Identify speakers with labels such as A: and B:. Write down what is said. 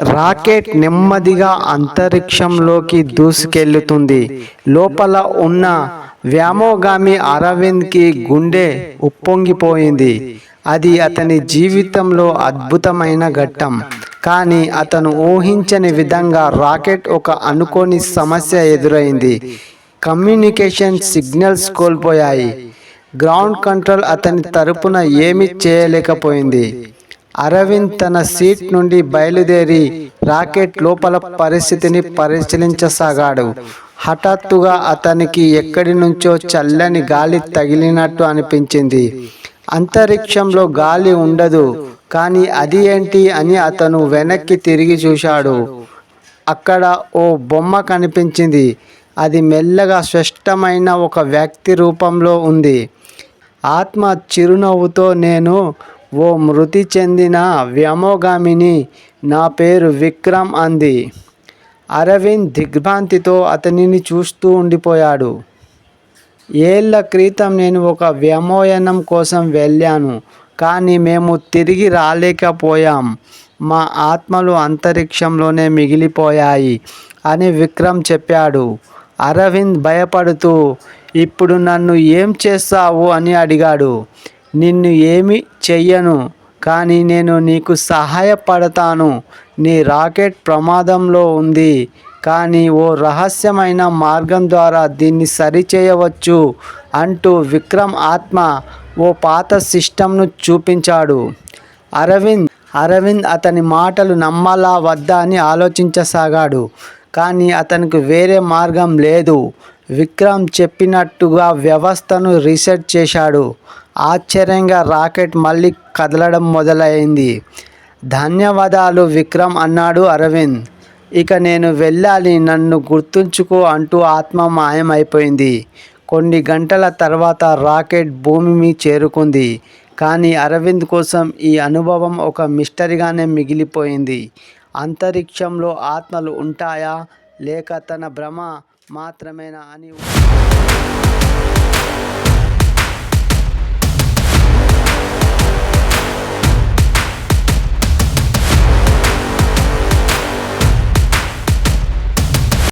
A: Rocket నెమ్మదిగా అంతరిక్షంలోకి దూసుకెళ్తుంది లోపల ఉన్న వ్యామోగామి అరవింద్కి గుండె ఉప్పొంగిపోయింది. అది అతని జీవితంలో అద్భుతమైన ఘట్టం. కానీ అతను ఊహించని విధంగా రాకెట్ ఒక అనుకోని సమస్య ఎదురైంది. కమ్యూనికేషన్ సిగ్నల్స్ కోల్పోయాయి. గ్రౌండ్ కంట్రోల్ అతని తరపున ఏమీ చేయలేకపోయింది. అరవింద్ తన సీట్ నుండి బయలుదేరి రాకెట్ లోపల పరిస్థితిని పరిశీలించసాగాడు. హఠాత్తుగా అతనికి ఎక్కడి నుంచో చల్లని గాలి తగిలినట్టు అనిపించింది. అంతరిక్షంలో గాలి ఉండదు. కానీ అది ఏంటి అని అతను వెనక్కి తిరిగి చూశాడు. అక్కడ ఓ బొమ్మ కనిపించింది. అది మెల్లగా స్పష్టమైన ఒక వ్యక్తి రూపంలో ఉంది. ఆత్మ చిరునవ్వుతో నేను ఓ మృతి చెందిన వ్యామోగామిని నా పేరు విక్రమ్ అంది. అరవింద్ దిగ్భ్రాంతితో అతనిని చూస్తూ ఉండిపోయాడు. ఏళ్ళ క్రితం నేను ఒక వ్యామోయనం కోసం వెళ్ళాను కానీ మేము తిరిగి రాలేకపోయాం. మా ఆత్మలు అంతరిక్షంలోనే మిగిలిపోయాయి అని విక్రమ్ చెప్పాడు. అరవింద్ భయపడుతూ ఇప్పుడు నన్ను ఏం చేస్తావు? అని అడిగాడు. నిన్ను ఏమి చెయ్యను కానీ నేను నీకు సహాయపడతాను. నీ రాకెట్ ప్రమాదంలో ఉంది కానీ ఓ రహస్యమైన మార్గం ద్వారా దీన్ని సరిచేయవచ్చు అంటూ విక్రమ్ ఆత్మ ఓ పాత సిస్టమ్ను చూపించాడు. అరవింద్ అరవింద్ అతని మాటలు నమ్మాలా వద్దా అని ఆలోచించసాగాడు కానీ అతనికి వేరే మార్గం లేదు. విక్రమ్ చెప్పినట్టుగా వ్యవస్థను రీసెట్ చేశాడు. ఆశ్చర్యంగా రాకెట్ మళ్ళీ కదలడం మొదలైంది. ధన్యవాదాలు విక్రమ్ అన్నాడు అరవింద్. ఇక నేను వెళ్ళాలి నన్ను గుర్తుంచుకో అంటూ ఆత్మ మాయమైపోయింది. కొన్ని గంటల తర్వాత రాకెట్ భూమిని చేరుకుంది. కానీ అరవింద్ కోసం ఈ అనుభవం ఒక మిస్టరీగానే మిగిలిపోయింది. అంతరిక్షంలో ఆత్మలు ఉంటాయా? లేక తన భ్రమ మాత్రమేనా అని